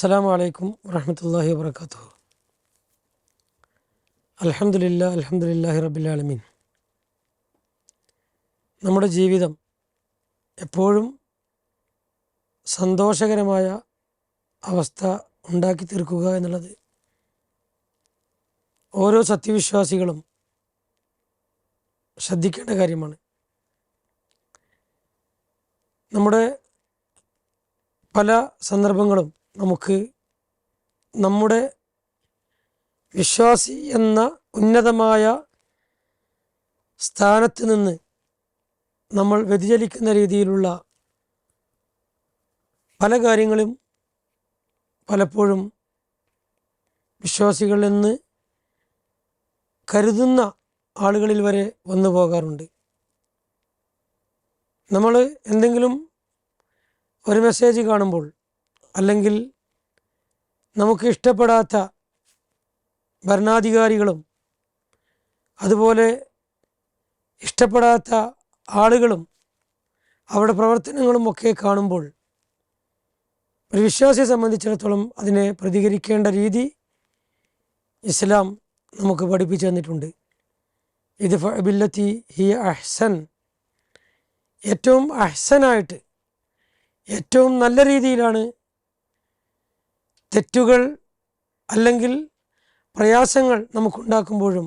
അസ്സാം വലൈക്കും വറഹമത്തല്ലാഹി വാബർക്കാത്തു അലഹമുല്ല അലഹമുല്ലാഹി റബിലാലമീൻ നമ്മുടെ ജീവിതം എപ്പോഴും സന്തോഷകരമായ അവസ്ഥ ഉണ്ടാക്കി തീർക്കുക എന്നുള്ളത് ഓരോ സത്യവിശ്വാസികളും ശ്രദ്ധിക്കേണ്ട കാര്യമാണ്. നമ്മുടെ പല സന്ദർഭങ്ങളും നമുക്ക് നമ്മുടെ വിശ്വാസി എന്ന ഉന്നതമായ സ്ഥാനത്ത് നിന്ന് നമ്മൾ വ്യതിചലിക്കുന്ന രീതിയിലുള്ള പല കാര്യങ്ങളും പലപ്പോഴും വിശ്വാസികളിൽ നിന്ന് കരുതുന്ന ആളുകളിൽ വരെ വന്നു പോകാറുണ്ട്. നമ്മൾ എന്തെങ്കിലും ഒരു മെസ്സേജ് കാണുമ്പോൾ അല്ലെങ്കിൽ നമുക്ക് ഇഷ്ടപ്പെടാത്ത ഭരണാധികാരികളും അതുപോലെ ഇഷ്ടപ്പെടാത്ത ആളുകളും അവരുടെ പ്രവർത്തനങ്ങളും ഒക്കെ കാണുമ്പോൾ ഒരു വിശ്വാസിയെ സംബന്ധിച്ചിടത്തോളം അതിനെ പ്രതികരിക്കേണ്ട രീതി ഇസ്ലാം നമുക്ക് പഠിപ്പിച്ചു തന്നിട്ടുണ്ട്. ഇത് ഫബില്ലത്തി ഹി അഹ്സൻ. ഏറ്റവും അഹ്സനായിട്ട് ഏറ്റവും നല്ല രീതിയിലാണ് തെറ്റുകൾ അല്ലെങ്കിൽ പ്രയാസങ്ങൾ നമുക്കുണ്ടാക്കുമ്പോഴും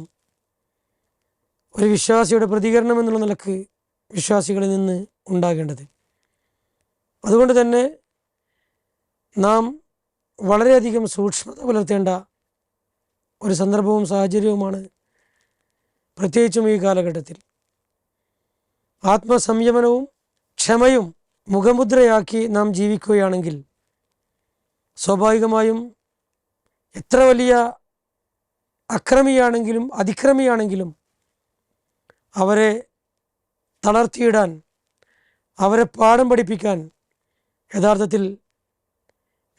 ഒരു വിശ്വാസിയുടെ പ്രതികരണം എന്നുള്ള നിലയ്ക്ക് വിശ്വാസികളിൽ നിന്ന് ഉണ്ടാകേണ്ടത്. അതുകൊണ്ട് തന്നെ നാം വളരെയധികം സൂക്ഷ്മത പുലർത്തേണ്ട ഒരു സന്ദർഭവും സാഹചര്യവുമാണ് പ്രത്യേകിച്ചും ഈ കാലഘട്ടത്തിൽ. ആത്മസംയമനവും ക്ഷമയും മുഖമുദ്രയാക്കി നാം ജീവിക്കുകയാണെങ്കിൽ സ്വാഭാവികമായും എത്ര വലിയ അക്രമിയാണെങ്കിലും അതിക്രമിയാണെങ്കിലും അവരെ തളർത്തിയിടാൻ അവരെ പാഠം പഠിപ്പിക്കാൻ യഥാർത്ഥത്തിൽ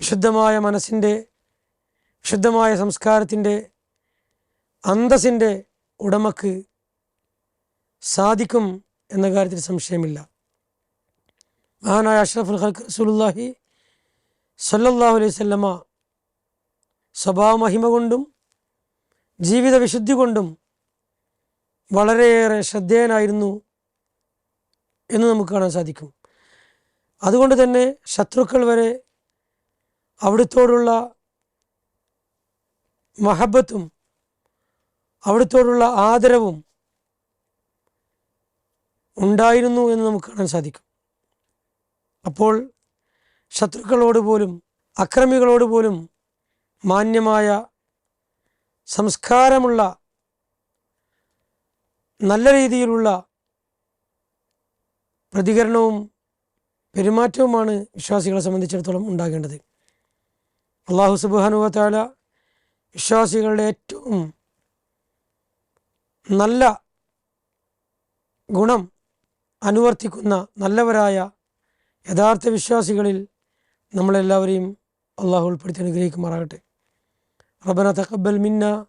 വിശുദ്ധമായ മനസ്സിന്റെ വിശുദ്ധമായ സംസ്കാരത്തിന്റെ അന്തസ്സിന്റെ ഉടമക്ക് സാധിക്കും എന്ന കാര്യത്തിൽ സംശയമില്ല. മഹാനായ അഷ്റഫുൽ ഖൽക്ക് റസൂലുല്ലാഹി സല്ലല്ലാഹു അലൈഹി സ്വഭാവ മഹിമ കൊണ്ടും ജീവിത വിശുദ്ധി കൊണ്ടും വളരെയേറെ ശ്രദ്ധേയനായിരുന്നു എന്ന് നമുക്ക് കാണാൻ സാധിക്കും. അതുകൊണ്ട് തന്നെ ശത്രുക്കൾ വരെ അവിടുത്തോടുള്ള മഹബത്തും അവിടുത്തോടുള്ള ആദരവും ഉണ്ടായിരുന്നു എന്ന് നമുക്ക് കാണാൻ സാധിക്കും. അപ്പോൾ ശത്രുക്കളോട് പോലും അക്രമികളോട് പോലും മാന്യമായ സംസ്കാരമുള്ള നല്ല രീതിയിലുള്ള പ്രതികരണവും പെരുമാറ്റവുമാണ് വിശ്വാസികളെ സംബന്ധിച്ചിടത്തോളം ഉണ്ടാകേണ്ടത്. അള്ളാഹു സുബാനുവത്താല വിശ്വാസികളുടെ ഏറ്റവും നല്ല ഗുണം അനുവർത്തിക്കുന്ന നല്ലവരായ യഥാർത്ഥ വിശ്വാസികളിൽ നമ്മളെല്ലാവരെയും അള്ളാഹു ഉൾപ്പെടുത്തി അനുഗ്രഹിക്കുമാറാകട്ടെ. റബന തഖബൽ മിന്ന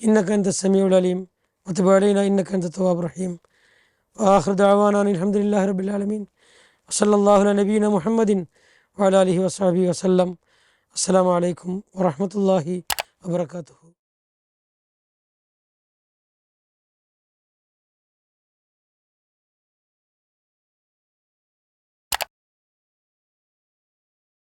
ഇന്നക്കൻ തസ്സമിയുൽ അലീം മത്തുബാലീന ഇന്നക്കൻ തവാബ് റഹീം. ആഹ്റ ദാവാന അലഹമുല്ലാ റബുലാലമീൻ വസല്ലാഹുല നബീന മുഹമ്മദിൻ വാലാലിഹി വസാബി വസല്ലം. അസ്സാം വലൈക്കും വറഹമത്തല്ലാഹി വബർക്കാത്തു